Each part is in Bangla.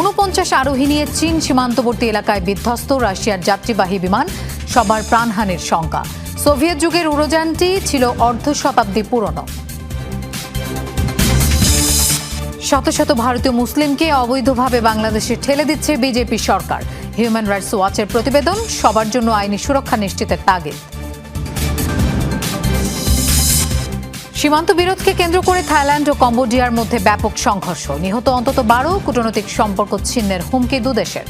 উনপঞ্চাশ আরোহী নিয়ে চীন সীমান্তবর্তী এলাকায় বিধ্বস্ত রাশিয়ার যাত্রীবাহী বিমান, সবার প্রাণহানির শঙ্কা। সোভিয়েত যুগের উড়োযানটি ছিল অর্ধ শতাব্দী পুরনো। শত শত ভারতীয় মুসলিমকে অবৈধভাবে বাংলাদেশে ঠেলে দিচ্ছে বিজেপি সরকার। হিউম্যান রাইটস ওয়াচের প্রতিবেদন সবার জন্য আইনি সুরক্ষা নিশ্চিতের তাগিদ। সীমান্ত বিরোধকে কেন্দ্র করে থাইল্যান্ড ও কম্বোডিয়ার মধ্যে ব্যাপক সংঘর্ষ। নিহত অন্তত বারো কূটনৈতিক সম্পর্ক ছিন্নের হুমকি দুদেশের।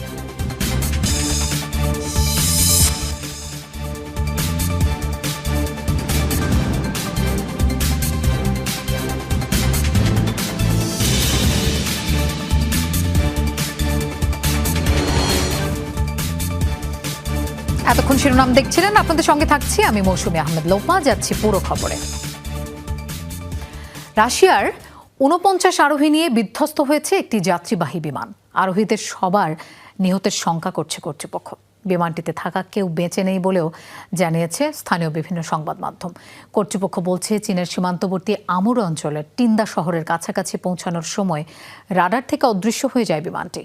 এতক্ষণ শিরোনাম দেখছিলেন। আপনাদের সঙ্গে থাকছি আমি মৌসুমী আহমেদ লোপা যাচ্ছি পুরো খবরে। রাশিয়ার ঊনপঞ্চাশ আরোহী নিয়ে বিধ্বস্ত হয়েছে একটি যাত্রীবাহী বিমান। আরোহীদের সবার নিহতের শঙ্কা করছে কর্তৃপক্ষ। বিমানটিতে থাকা কেউ বেঁচে নেই বলেও জানিয়েছে স্থানীয় বিভিন্ন সংবাদ মাধ্যম। কর্তৃপক্ষ বলছে, চীনের সীমান্তবর্তী আমুর অঞ্চলের টিন্দা শহরের কাছাকাছি পৌঁছানোর সময় রাডার থেকে অদৃশ্য হয়ে যায় বিমানটি।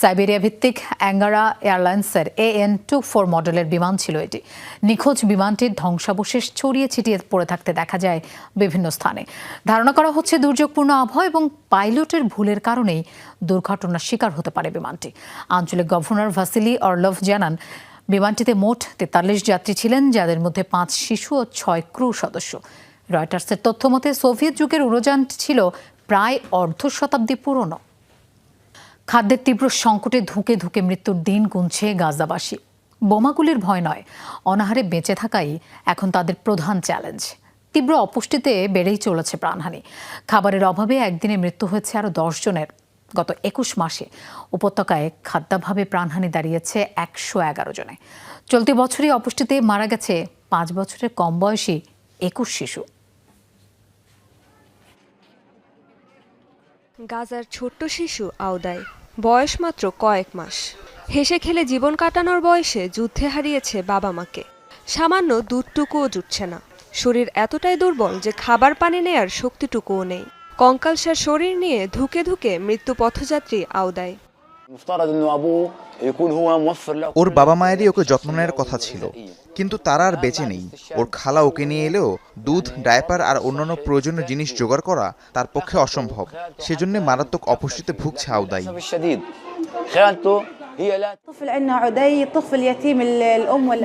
সাইবেরিয়া ভিত্তিক অ্যাঙ্গারা এয়ারলাইন্সের এ এন টু ফোর মডেলের বিমান ছিল এটি। নিখোঁজ বিমানটির ধ্বংসাবশেষ ছড়িয়ে ছিটিয়ে পড়ে থাকতে দেখা যায় বিভিন্ন স্থানে। ধারণা করা হচ্ছে, দুর্যোগপূর্ণ আবহাওয়া এবং পাইলটের ভুলের কারণেই দুর্ঘটনার শিকার হতে পারে বিমানটি। আঞ্চলিক গভর্নর ভাসিলি অর্লভ জানান, বিমানটিতে মোট তেতাল্লিশ যাত্রী ছিলেন, যাদের মধ্যে পাঁচ শিশু ও ছয় ক্রু সদস্য। রয়টার্সের তথ্য মতে, সোভিয়েত যুগের উড়োযান ছিল প্রায় অর্ধ শতাব্দী পুরনো। খাদ্যের তীব্র সংকটে ধুকে ধুকে মৃত্যুর দিন গুনছে গাজাবাসী। বোমাগুলির ভয় নয়, অনাহারে বেঁচে থাকাই এখন তাদের প্রধান চ্যালেঞ্জ। তীব্র অপুষ্টিতে বেড়েই চলেছে প্রাণহানি। খাবারের অভাবে একদিনে মৃত্যু হয়েছে আরও দশ জনের। গত একুশ মাসে উপত্যকায় খাদ্যাভাবে প্রাণহানি দাঁড়িয়েছে একশো এগারো জনে। চলতি বছরই অপুষ্টিতে মারা গেছে পাঁচ বছরের কম বয়সী একুশ শিশু। গাজার ছোট্ট শিশু আওদায়, বয়স মাত্র কয়েক মাস। হেসে খেলে জীবন কাটানোর বয়সে যুদ্ধে হারিয়েছে বাবা মাকে। সামান্য দুধটুকুও জুটছে না। শরীর এতটাই দুর্বল যে খাবার পানি নেয়ার শক্তিটুকুও নেই। কঙ্কালসার শরীর নিয়ে ধুকে ধুকে মৃত্যু পথযাত্রী আওদায়। ওর বাবা মায়েরই ওকে যত্ন নেওয়ার কথা ছিল কিন্তু তারা আর বেঁচে নেই। ওর খালা ওকে নিয়ে এলেও দুধ ডায়পার আর অন্যান্য প্রয়োজনীয় জিনিস জোগাড় করা তার পক্ষে অসম্ভব। সেজন্য মারাত্মক অপুষ্টিতে ভুগছে আওদাই।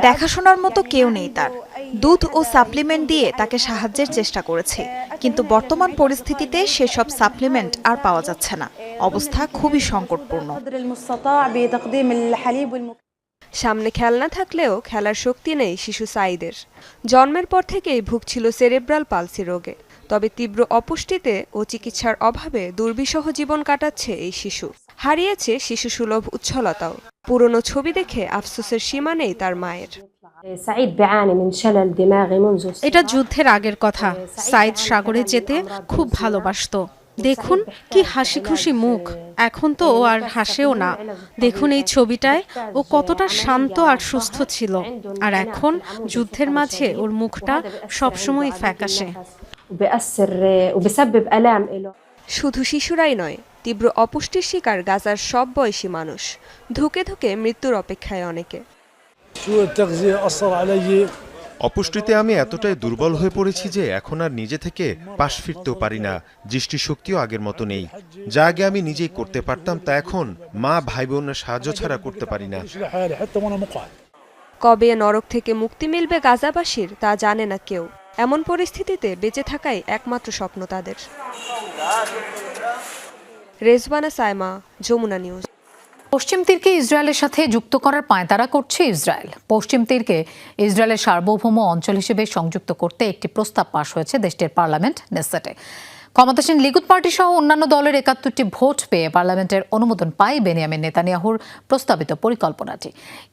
দেখাশোনার মতো কেউ নেই তার। দুধ ও সাপ্লিমেন্ট দিয়ে তাকে সাহায্যের চেষ্টা করেছে। কিন্তু বর্তমান পরিস্থিতিতে সেসব সাপ্লিমেন্ট আর পাওয়া যাচ্ছে না। অবস্থা খুবই সংকটপূর্ণ। সামনে খেলনা থাকলেও খেলার শক্তি নেই শিশু সাইদের জন্মের পর থেকেই ভুগছিল সেরেব্রাল পালসি রোগে। তবে তীব্র অপুষ্টিতে ও চিকিৎসার অভাবে দুর্বিষহ জীবন কাটাচ্ছে এই শিশু। হারিয়েছে শিশু সুলভ উচ্ছলতাও। পুরনো ছবি দেখে আফসোসের সীমা নেই তার মায়ের। এটা যুদ্ধের আগের কথা। সাইদ সাগরে যেতে খুব ভালোবাসত। দেখুন কি হাসি খুশি মুখ। এখন তো ও আর হাসেও না। দেখুন এই ছবিটায় ও কতটা শান্ত আর সুস্থ ছিল। আর এখন যুদ্ধের মাঝে ওর মুখটা সবসময় ফ্যাকাশে। শুধু শিশুরাই নয় তীব্র অপুষ্টির শিকার গাজার সব বয়সী মানুষ। ধুকে ধুকে মৃত্যুর অপেক্ষায় অনেকে। অপুষ্টিতে আমি এতটাই দুর্বল হয়ে পড়েছি যে এখন আর নিজে থেকে পাশ ফিরতেও পারি না দৃষ্টিশক্তিও আগের মতো নেই। যা আগে আমি নিজেই করতে পারতাম তা এখন মা ভাই বোনের সাহায্য ছাড়া করতে পারি না। কবে নরক থেকে মুক্তি মিলবে গাজাবাসীর তা জানে না কেউ। এমন পরিস্থিতিতে বেঁচে থাকাই একমাত্র স্বপ্ন তাদের। রেজবানা সাইমা, যমুনা নিউজ। পশ্চিম তীরকে ইসরায়েলের সাথে যুক্ত করার পায়তারা করছে ইসরায়েল। পশ্চিম তীরকে ইসরায়েলের সার্বভৌম অঞ্চল হিসেবে সংযুক্ত করতে একটি প্রস্তাব পাশ হয়েছে দেশটির পার্লামেন্ট নেসেটে। ক্ষমতাসীন লিকুদ পার্টি সহ অন্যান্য দলের একাত্তরটি ভোট পেয়ে পার্লামেন্টের অনুমোদন পায় বেনিয়ামিন নেতানিয়াহুর প্রস্তাবিত পরিকল্পনাটি।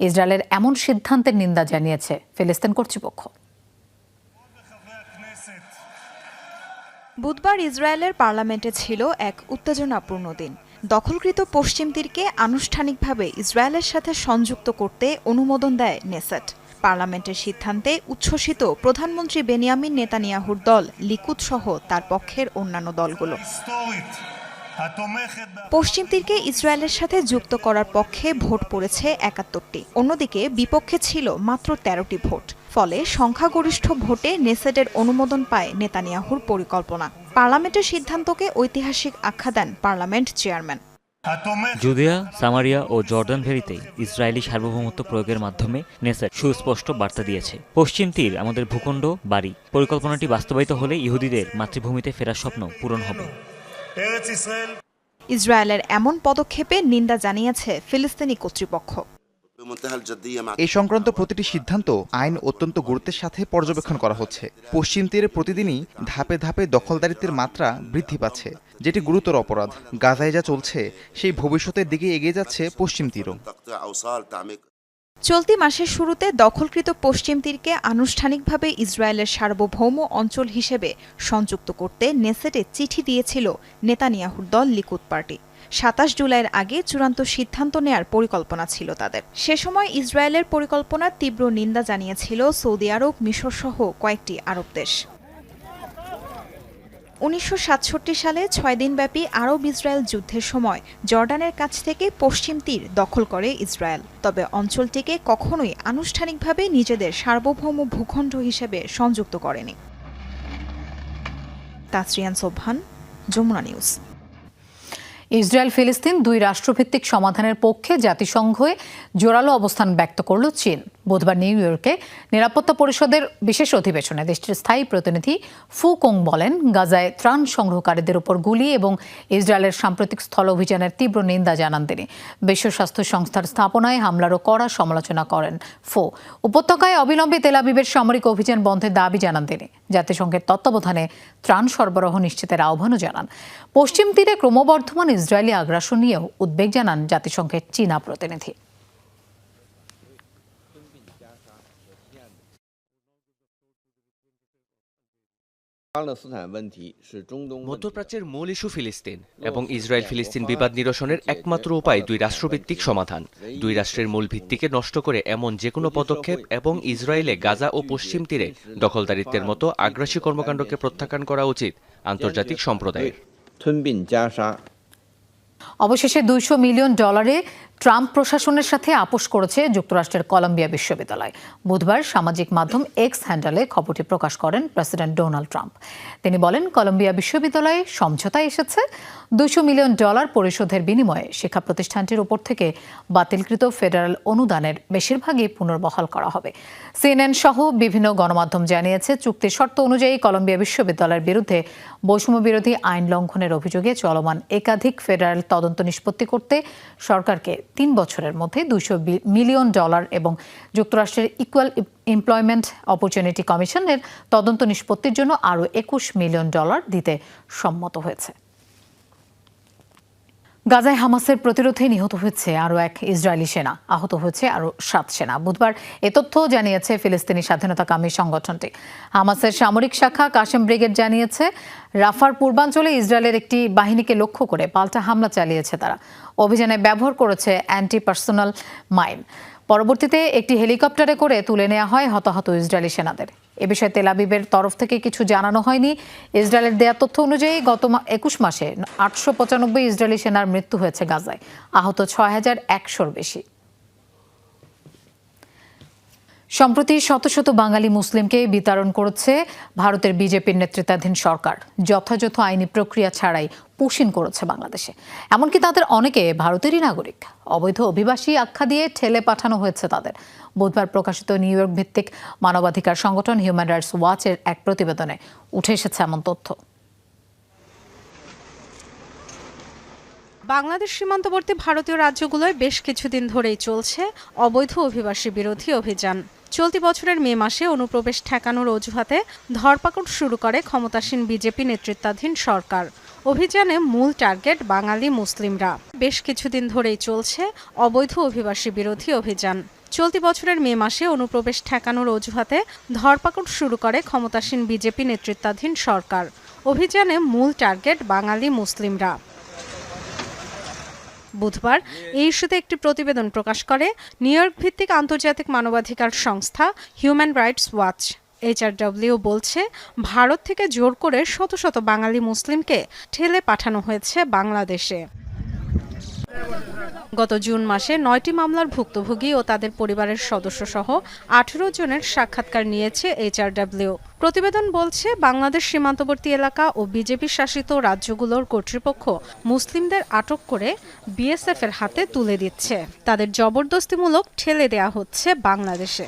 ইসরায়েলের এমন সিদ্ধান্তের নিন্দা জানিয়েছে ফিলিস্তিন কর্তৃপক্ষ। বুধবার ইসরায়েলের পার্লামেন্টে ছিল এক উত্তেজনাপূর্ণ দিন। দখলকৃত পশ্চিম তীরকে আনুষ্ঠানিকভাবে ইসরায়েলের সাথে সংযুক্ত করতে অনুমোদন দেয় নেসেট। পার্লামেন্টের সিদ্ধান্তে উচ্ছ্বসিত প্রধানমন্ত্রী বেনিয়ামিন নেতানিয়াহুর দল লিকুদ সহ তার পক্ষের অন্যান্য দলগুলো। পশ্চিম তীরকে ইসরায়েলের সাথে যুক্ত করার পক্ষে ভোট পড়েছে একাত্তরটি। অন্যদিকে বিপক্ষে ছিল মাত্র তেরোটি ভোট। ফলে সংখ্যাগরিষ্ঠ ভোটে নেসেটের অনুমোদন পায় নেতানিয়াহুর পরিকল্পনা। পার্লামেন্টের সিদ্ধান্তকে ঐতিহাসিক আখ্যা দেন পার্লামেন্ট চেয়ারম্যান। জুদিয়া সামারিয়া ও জর্ডান ভেরিতে ইসরায়েলি সার্বভৌমত্ব প্রয়োগের মাধ্যমে নেসেট সুস্পষ্ট বার্তা দিয়েছে। পশ্চিম তীর আমাদের ভূখণ্ড বাড়ি। পরিকল্পনাটি বাস্তবায়িত হলে ইহুদিদের মাতৃভূমিতে ফেরার স্বপ্ন পূরণ হবে। ইসরায়েলের এমন পদক্ষেপে নিন্দা জানিয়েছে ফিলিস্তিনি কর্তৃপক্ষ। এই সংক্রান্ত প্রতিটি সিদ্ধান্ত আইন অত্যন্ত গুরুত্বের সাথে পর্যবেক্ষণ করা হচ্ছে। পশ্চিম তীরে প্রতিদিনই ধাপে ধাপে দখলদারিত্বের মাত্রা বৃদ্ধি পাচ্ছে যেটি গুরুতর অপরাধ। গাজায় যা চলছে সেই ভবিষ্যতের দিকে এগিয়ে যাচ্ছে পশ্চিম তীরও। চলতি মাসের শুরুতে দখলকৃত পশ্চিম তীরকে আনুষ্ঠানিকভাবে ইসরায়েলের সার্বভৌম অঞ্চল হিসেবে সংযুক্ত করতে নেসেটে চিঠি দিয়েছিল নেতানিয়াহুর দল লিকুদ পার্টি। সাতাশ জুলাইয়ের আগে চূড়ান্ত সিদ্ধান্ত নেয়ার পরিকল্পনা ছিল তাদের। সে সময় ইসরায়েলের পরিকল্পনার তীব্র নিন্দা জানিয়েছিল সৌদি আরব মিশরসহ কয়েকটি আরব দেশ। উনিশশো সাতষট্টি সালে ছয় দিনব্যাপী আরব ইসরায়েল যুদ্ধের সময় জর্ডানের কাছ থেকে পশ্চিম তীর দখল করে ইসরায়েল। তবে অঞ্চলটিকে কখনোই আনুষ্ঠানিকভাবে নিজেদের সার্বভৌম ভূখণ্ড হিসেবে সংযুক্ত করেনি। তাসরিয়ান সোভান যমুনা নিউজ। ইসরায়েল ফিলিস্তিন দুই রাষ্ট্রভিত্তিক সমাধানের পক্ষে জাতিসংঘে জোরালো অবস্থান ব্যক্ত করল চীন। বুধবার নিউ ইয়র্কে নিরাপত্তা পরিষদের বিশেষ অধিবেশনে দেশটির স্থায়ী প্রতিনিধি ফু কোং বলেন, গাজায় ত্রাণ সংগ্রহকারীদের উপর গুলি এবং ইসরায়েলের সাম্প্রতিক স্থল অভিযানের তীব্র নিন্দা জানান তিনি। বিশ্ব স্বাস্থ্য সংস্থার স্থাপনায় হামলারও কড়া সমালোচনা করেন ফো। উপত্যকায় অবিলম্বে তেলাবিবের সামরিক অভিযান বন্ধের দাবি জানান তিনি। জাতিসংঘের তত্ত্বাবধানে ত্রাণ সরবরাহ নিশ্চিতের আহ্বানও জানান। পশ্চিম তীরে ক্রমবর্ধমান ইসরায়েলি আগ্রাসন নিয়েও উদ্বেগ জানান জাতিসংঘের চীনা প্রতিনিধি। মধ্যপ্রাচ্যের মূল ইস্যু ফিলিস্তিন এবং ইসরায়েল ফিলিস্তিন বিবাদ নিরসনের একমাত্র উপায় দুই রাষ্ট্রভিত্তিক সমাধান দুই রাষ্ট্রের মূল ভিত্তিকে নষ্ট করে এমন যে কোনো পদক্ষেপ এবং ইসরায়েলে গাজা ও পশ্চিম তীরে দখলদারিত্বের মতো আগ্রাসী কর্মকাণ্ডকে প্রত্যাখ্যান করা উচিত আন্তর্জাতিক সম্প্রদায়ের অবশেষে দুইশো মিলিয়ন ডলারে ট্রাম্প প্রশাসনের সাথে আপোষ করেছে যুক্তরাষ্ট্রের কলম্বিয়া বিশ্ববিদ্যালয়। বুধবার সামাজিক মাধ্যম এক্স হ্যান্ডেলে খবরটি প্রকাশ করেন প্রেসিডেন্ট ডোনাল্ড ট্রাম্প। তিনি বলেন, কলম্বিয়া বিশ্ববিদ্যালয়ে সমঝোতায় এসেছে। দুশো মিলিয়ন ডলার পরিশোধের বিনিময়ে শিক্ষা প্রতিষ্ঠানটির উপর থেকে বাতিলকৃত ফেডারেল অনুদানের বেশিরভাগই পুনর্বহাল করা হবে। সিএনএন সহ বিভিন্ন গণমাধ্যম জানিয়েছে, চুক্তির শর্ত অনুযায়ী কলম্বিয়া বিশ্ববিদ্যালয়ের বিরুদ্ধে বৈষম্য বিরোধী আইন লঙ্ঘনের অভিযোগে চলমান একাধিক ফেডারেল তদন্ত নিষ্পত্তি করতে সরকারকে তিন বছরের মধ্যে দুশো মিলিয়ন ডলার এবং যুক্তরাষ্ট্রের ইকুয়াল এমপ্লয়মেন্ট অপরচুনিটি কমিশনের তদন্ত নিষ্পত্তির জন্য আরও একুশ মিলিয়ন ডলার দিতে সম্মত হয়েছে। গাজায় হামাসের প্রতিরোধে নিহত হয়েছে আরও এক ইসরায়েলি সেনা। আহত হয়েছে আরও সাত সেনা। বুধবার এ তথ্য জানিয়েছে ফিলিস্তিনি স্বাধীনতাকামী সংগঠনটি। হামাসের সামরিক শাখা কাশেম ব্রিগেড জানিয়েছে, রাফার পূর্বাঞ্চলে ইসরায়েলের একটি বাহিনীকে লক্ষ্য করে পাল্টা হামলা চালিয়েছে তারা। অভিযানে ব্যবহার করেছে অ্যান্টি পার্সোনাল মাইন। পরবর্তীতে একটি হেলিকপ্টারে করে তুলে নেওয়া হয় হতাহত ইসরায়েলি সেনাদের। এ বিষয়ে তেলাবিবের তরফ থেকে কিছু জানানো হয়নি। ইসরায়েলের দেয়া তথ্য অনুযায়ী গত একুশ মাসে আটশো পঁচানব্বই ইসরায়েলি সেনার মৃত্যু হয়েছে গাজায়। আহত ছয় হাজার একশোর বেশি। সম্প্রতি শত শত বাঙালি মুসলিমকে বিতরণ করেছে ভারতের বিজেপির নেতৃত্বাধীন সরকার। যথাযথ আইনি প্রক্রিয়া ছাড়াই পুশিন করেছে বাংলাদেশে। এমনকি তাদের অনেকে ভারতেরই নাগরিক। অবৈধ অভিবাসী আখ্যা দিয়ে ঠেলে পাঠানো হয়েছে তাদের। বুধবার প্রকাশিত নিউ ইয়র্ক ভিত্তিক মানবাধিকার সংগঠন হিউম্যান রাইটস ওয়াচের এক প্রতিবেদনে উঠে এসেছে এমন তথ্য। বাংলাদেশ সীমান্তবর্তী ভারতীয় রাজ্যগুলোয় বেশ কিছুদিন ধরেই চলছে অবৈধ অভিবাসী বিরোধী অভিযান। চলতি বছরের মে মাসে অনুপ্রবেশ ঠেকানোর অজুহাতে ধরপাকড় শুরু করে ক্ষমতাসীন বিজেপি নেতৃত্বাধীন সরকার। অভিযানে মূল টার্গেট বাঙালি মুসলিমরা। বেশ কিছুদিন ধরেই চলছে অবৈধ অভিবাসী বিরোধী অভিযান। চলতি বছরের মে মাসে অনুপ্রবেশ ঠেকানোর অজুহাতে ধরপাকড় শুরু করে ক্ষমতাসীন বিজেপি নেতৃত্বাধীন সরকার। অভিযানে মূল টার্গেট বাঙালি মুসলিমরা। বুধবার এই ইস্যুতে একটি প্রতিবেদন প্রকাশ করে নিউ ইয়র্ক ভিত্তিক আন্তর্জাতিক মানবাধিকার সংস্থা হিউম্যান রাইটস ওয়াচ। এইচআরডব্লিউ বলছে, ভারত থেকে জোর করে শত শত বাঙালি মুসলিমকে ঠেলে পাঠানো হয়েছে বাংলাদেশে। গত জুন মাসে নয়টি মামলার ভুক্তভোগী ও তাদের পরিবারের সদস্য সহ আঠেরো জনের সাক্ষাৎকার নিয়েছে এইচআরডব্লিউ। প্রতিবেদন বলছে, বাংলাদেশ সীমান্তবর্তী এলাকা ও বিজেপি শাসিত রাজ্যগুলোর কর্তৃপক্ষ মুসলিমদের আটক করে বিএসএফ এর হাতে তুলে দিচ্ছে। তাদের জবরদস্তিমূলক ঠেলে দেয়া হচ্ছে বাংলাদেশে।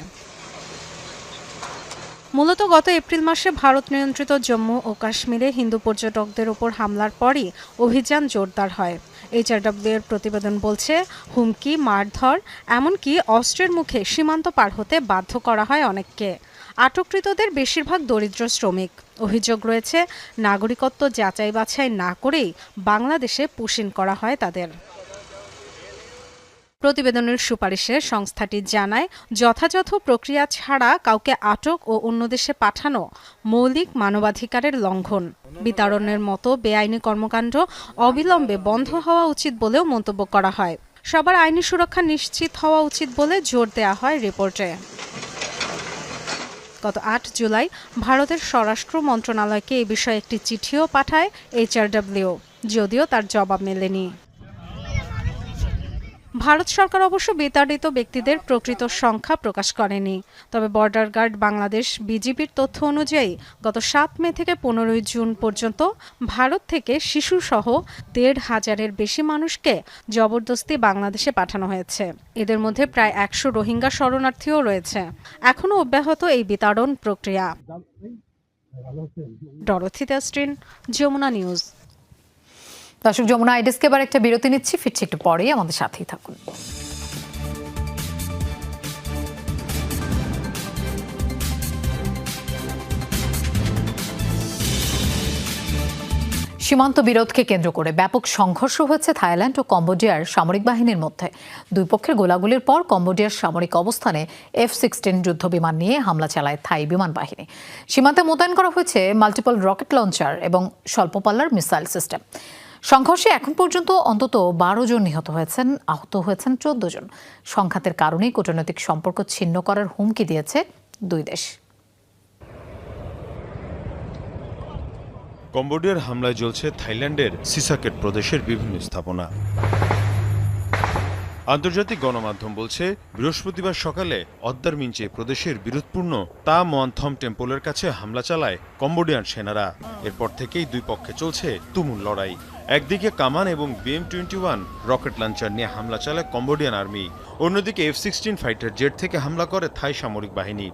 মূলত গত এপ্রিল মাসে ভারত নিয়ন্ত্রিত জম্মু ও কাশ্মীরে হিন্দু পর্যটকদের ওপর হামলার পরই অভিযান জোরদার হয়। এইচআরডব্লিউ এর প্রতিবেদন বলছে, হুমকি, মারধর, এমনকি অস্ত্রের মুখে সীমান্ত পার হতে বাধ্য করা হয় অনেককে। আটককৃতদের বেশিরভাগ দরিদ্র শ্রমিক। অভিযোগ রয়েছে, নাগরিকত্ব যাচাই বাছাই না করেই বাংলাদেশে পুশিন করা হয় তাদের। প্রতিবেদনের সুপারিশে সংস্থাটি জানায়, যথাযথ প্রক্রিয়া ছাড়া কাউকে আটক ও অন্য দেশে পাঠানো মৌলিক মানবাধিকারের লঙ্ঘন। বিতাড়নের মতো বেআইনি কর্মকাণ্ড অবিলম্বে বন্ধ হওয়া উচিত বলেও মন্তব্য করা হয়। সবার আইনি সুরক্ষা নিশ্চিত হওয়া উচিত বলে জোর দেয়া হয় রিপোর্টে। গত আট জুলাই ভারতের স্বরাষ্ট্র মন্ত্রণালয়কে এ বিষয়ে একটি চিঠিও পাঠায় এইচআরডব্লিউ যদিও তার জবাব মেলেনি। ভারত সরকার অবশ্য বিতাড়িত ব্যক্তিদের প্রকৃত সংখ্যা প্রকাশ করেনি। তবে বর্ডার গার্ড বাংলাদেশ বিজিবির তথ্য অনুযায়ী, গত সাত মে থেকে পনেরোই জুন পর্যন্ত ভারত থেকে শিশুসহ দেড় হাজারের বেশি মানুষকে জবরদস্তি বাংলাদেশে পাঠানো হয়েছে। এদের মধ্যে প্রায় একশো রোহিঙ্গা শরণার্থীও রয়েছে। এখনও অব্যাহত এই বিতাড়ন প্রক্রিয়া। ডরথি তেস্ট্রিন যমুনা নিউজ। দর্শক, যমুনা আইডিসকে এবার একটা বিরতি নিচ্ছি। ফিরছি একটু পরেই, আমাদের সাথেই থাকুন। সীমান্ত বিরোধকে কেন্দ্র করে ব্যাপক সংঘর্ষ হয়েছে থাইল্যান্ড ও কম্বোডিয়ার সামরিক বাহিনীর মধ্যে। দুই পক্ষের গোলাগুলির পর কম্বোডিয়ার সামরিক অবস্থানে এফ সিক্সটিন যুদ্ধ বিমান নিয়ে হামলা চালায় থাই বিমান বাহিনী। সীমান্তে মোতায়েন করা হয়েছে মাল্টিপল রকেট লঞ্চার এবং স্বল্পপাল্লার মিসাইল সিস্টেম। সংঘর্ষে এখন পর্যন্ত অন্তত বারো জন নিহত হয়েছেন, আহত হয়েছেন চোদ্দ জন। সংঘাতের কারণেই কূটনৈতিক সম্পর্ক ছিন্ন করার হুমকি দিয়েছে দুই দেশ। কম্বোডিয়ার হামলায় জ্বলছে থাইল্যান্ডের সিসাকেট প্রদেশের বিভিন্ন স্থাপনা। আন্তর্জাতিক গণমাধ্যম বলছে, বৃহস্পতিবার সকালে অদ্দার মিঞ্চে প্রদেশের বিরোধপূর্ণ তা মোয়ানথম টেম্পলের কাছে হামলা চালায় কম্বোডিয়ান সেনারা। এরপর থেকেই দুই পক্ষে চলছে তুমুল লড়াই। একদিকে কামান এবং BM twenty one rocket launcher নিয়ে হামলা চালায় কম্বোডিয়ান আর্মি। অন্যদিকে এফ সিক্সটিন ফাইটার জেট থেকে হামলা করে থাই সামরিক বাহিনী।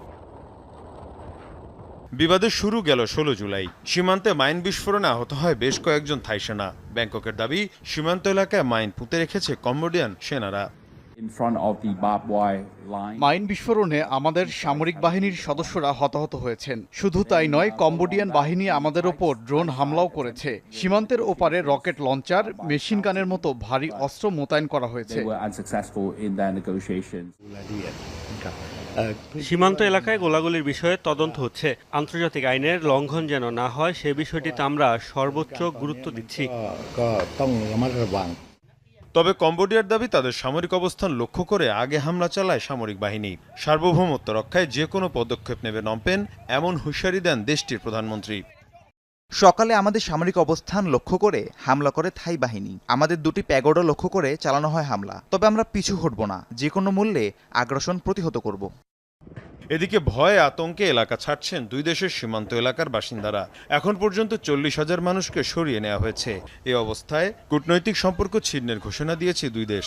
বিবাদের শুরু গেল ষোলো জুলাই। সীমান্তে মাইন বিস্ফোরণে আহত হয় বেশ কয়েকজন থাই সেনা। ব্যাংককের দাবি, সীমান্ত এলাকায় মাইন পুঁতে রেখেছে কম্বোডিয়ান সেনারা। মাইন বিস্ফোরণে আমাদের সামরিক বাহিনীর সদস্যরা হতাহত হয়েছেন। শুধু তাই নয় কম্বোডিয়ান বাহিনী আমাদের ওপর ড্রোন হামলাও করেছে। সীমান্তের ওপারে রকেট লঞ্চার মেশিন গানের মতো ভারী অস্ত্র মোতায়েন করা হয়েছে। সীমান্ত এলাকায় গোলাগুলির বিষয়ে তদন্ত হচ্ছে। আন্তর্জাতিক আইনের লঙ্ঘন যেন না হয় সে বিষয়টিতে আমরা সর্বোচ্চ গুরুত্ব দিচ্ছি। তবে কম্বোডিয়ার দাবি, তাদের সামরিক অবস্থান লক্ষ্য করে আগে হামলা চালায় সামরিক বাহিনী। সার্বভৌমত্ব রক্ষায় যে কোনো পদক্ষেপ নেবে নম্পেন, এমন হুঁশিয়ারি দেন দেশটির প্রধানমন্ত্রী। সকালে আমাদের সামরিক অবস্থান লক্ষ্য করে হামলা করে থাই বাহিনী। আমাদের দুটি প্যাগোডা লক্ষ্য করে চালানো হয় হামলা। তবে আমরা পিছু হটব না। যে কোনো মূল্যে আগ্রাসন প্রতিহত করব। এদিকে ভয়ে আতঙ্কে এলাকা ছাড়ছেন দুই দেশের সীমান্ত এলাকার বাসিন্দারা। এখন পর্যন্ত চল্লিশ হাজার মানুষকে সরিয়ে নেওয়া হয়েছে। এ অবস্থায় কূটনৈতিক সম্পর্ক ছিন্নের ঘোষণা দিয়েছে দুই দেশ।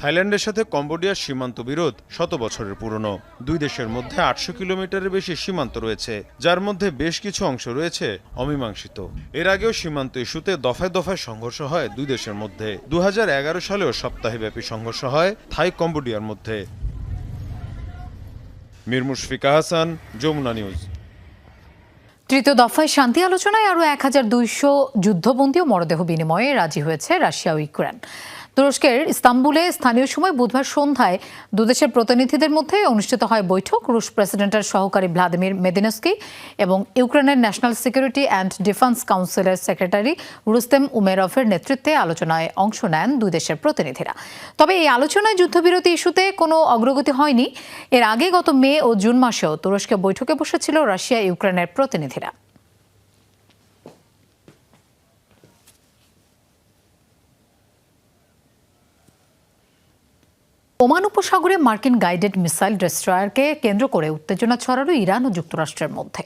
থাইল্যান্ডের সাথে কম্বোডিয়ার সীমান্ত বিরোধ শত বছরের পুরনো। দুই দেশের মধ্যে আটশো কিলোমিটারের বেশি সীমান্ত রয়েছে, যার মধ্যে বেশ কিছু অংশ রয়েছে অমীমাংসিত। এর আগেও সীমান্ত ইস্যুতে দফায় দফায় সংঘর্ষ হয় দুই দেশের মধ্যে। দু হাজার এগারো সালেও সপ্তাহব্যাপী সংঘর্ষ হয় থাই কম্বোডিয়ার মধ্যে। মীর মুশফিকা হাসান, যমুনা নিউজ। তৃতীয় দফায় শান্তি আলোচনায় আরও এক হাজার দুইশো যুদ্ধবন্দী ও মরদেহ বিনিময়ে রাজি হয়েছে রাশিয়া ও ইউক্রেন। তুরস্কের ইস্তাম্বুলে স্থানীয় সময় বুধবার সন্ধ্যায় দুদেশের প্রতিনিধিদের মধ্যে অনুষ্ঠিত হয় বৈঠক। রুশ প্রেসিডেন্টের সহকারী ভ্লাদিমির মেদিনস্কি এবং ইউক্রেনের ন্যাশনাল সিকিউরিটি অ্যান্ড ডিফেন্স কাউন্সিলের সেক্রেটারি রুস্তেম উমেরফের নেতৃত্বে আলোচনায় অংশ নেন দুই দেশের প্রতিনিধিরা। তবে এই আলোচনায় যুদ্ধবিরতি ইস্যুতে কোনো অগ্রগতি হয়নি। এর আগে গত মে ও জুন মাসেও তুরস্কে বৈঠকে বসেছিল রাশিয়া ইউক্রেনের প্রতিনিধিরা। ওমান উপসাগরে মার্কিন গাইডেড মিসাইল ডেস্ট্রয়ারকে কেন্দ্র করে উত্তেজনা ছড়ালো ইরান ও যুক্তরাষ্ট্রের মধ্যে।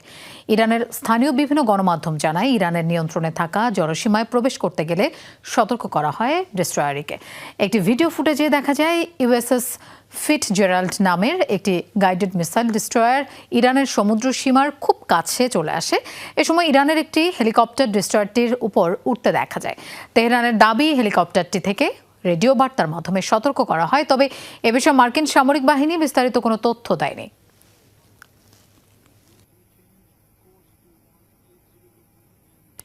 ইরানের স্থানীয় বিভিন্ন গণমাধ্যম জানায়, ইরানের নিয়ন্ত্রণে থাকা জলসীমায় প্রবেশ করতে গেলে সতর্ক করা হয় ডেস্ট্রয়ারকে। একটি ভিডিও ফুটেজে দেখা যায়, ইউএসএস ফিট জেরাল্ড নামের একটি গাইডেড মিসাইল ডেস্ট্রয়ার ইরানের সমুদ্র সীমার খুব কাছে চলে আসে। এ সময় ইরানের একটি হেলিকপ্টার ডেস্ট্রয়ারটির উপর উঠতে দেখা যায়। তেহরানের দাবি হেলিকপ্টারটি থেকে রেডিও বার্তার মাধ্যমে সতর্ক করা হয়। তবে এ বিষয়ে মার্কিন সামরিক বাহিনী বিস্তারিত কোনো তথ্য দেয়নি।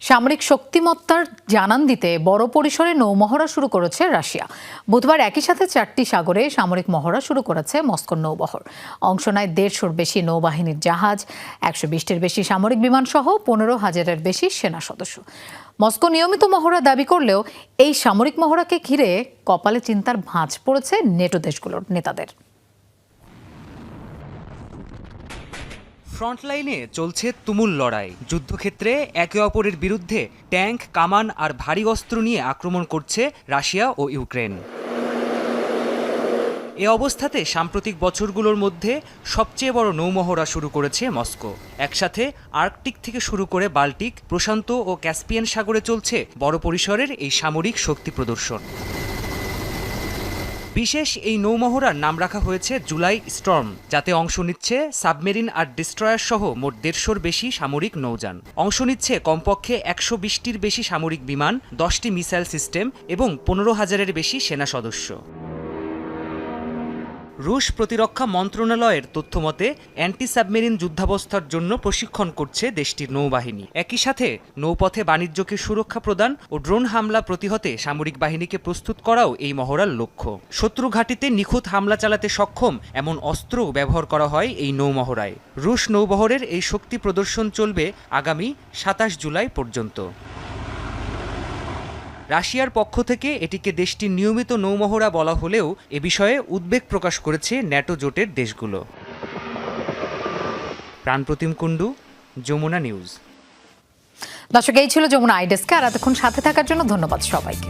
সামরিক শক্তিমত্তার জানান দিতে বড় পরিসরে নৌমহড়া শুরু করেছে রাশিয়া। বুধবার একই সাথে চারটি সাগরে সামরিক মহড়া শুরু করেছে মস্কোর নৌবহর। অংশ নেয় দেড়শোর বেশি নৌবাহিনীর জাহাজ, একশো বিশটির বেশি সামরিক বিমান সহ পনেরো হাজারের বেশি সেনা সদস্য। মস্কো নিয়মিত মহড়া দাবি করলেও এই সামরিক মহড়াকে ঘিরে কপালে চিন্তার ভাঁজ পড়েছে নেটো দেশগুলোর নেতাদের। ফ্রন্টলাইনে চলছে তুমুল লড়াই। যুদ্ধক্ষেত্রে একে অপরের বিরুদ্ধে ট্যাঙ্ক, কামান আর ভারী অস্ত্র নিয়ে আক্রমণ করছে রাশিয়া ও ইউক্রেন। এ অবস্থাতে সাম্প্রতিক বছরগুলোর মধ্যে সবচেয়ে বড় নৌমহড়া শুরু করেছে মস্কো। একসাথে আর্কটিক থেকে শুরু করে বাল্টিক, প্রশান্ত ও ক্যাসপিয়ান সাগরে চলছে বড় পরিসরের এই সামরিক শক্তি প্রদর্শন। বিশেষ এই নৌমহড়ার নাম রাখা হয়েছে জুলাই স্টর্ম, যাতে অংশ নিচ্ছে সাবমেরিন আর ডিস্ট্রয়ার সহ মোট দেড়শোর বেশি সামরিক নৌযান। অংশ নিচ্ছে কমপক্ষে একশো বিশটির বেশি সামরিক বিমান, দশটি মিসাইল সিস্টেম এবং পনেরো হাজারের বেশি সেনা সদস্য। রুশ প্রতিরক্ষা মন্ত্রণালয়ের তথ্যমতে অ্যান্টি সাবমেরিন যুদ্ধাবস্থার জন্য প্রশিক্ষণ করছে দেশটির নৌবাহিনী। একই সাথে, নৌপথে বাণিজ্যকে সুরক্ষা প্রদান ও ড্রোন হামলা প্রতিহতে সামরিক বাহিনীকে প্রস্তুত করাও এই মহড়ার লক্ষ্য। শত্রু ঘাঁটিতে নিখুঁত হামলা চালাতে সক্ষম এমন অস্ত্রও ব্যবহার করা হয় এই নৌমহড়ায় রুশ নৌবহরের এই শক্তি প্রদর্শন চলবে আগামী সাতাশ জুলাই পর্যন্ত। রাশিয়ার পক্ষ থেকে এটিকে দেশটির নিয়মিত নৌমহড়া বলা হলেও এ বিষয়ে উদ্বেগ প্রকাশ করেছে ন্যাটো জোটের দেশগুলো। প্রাণপ্রতিম কুণ্ডু, যমুনা নিউজ। দর্শক, এই ছিল যমুনা আইডেস্কে আর এতক্ষণ সাথে থাকার জন্য ধন্যবাদ সবাইকে।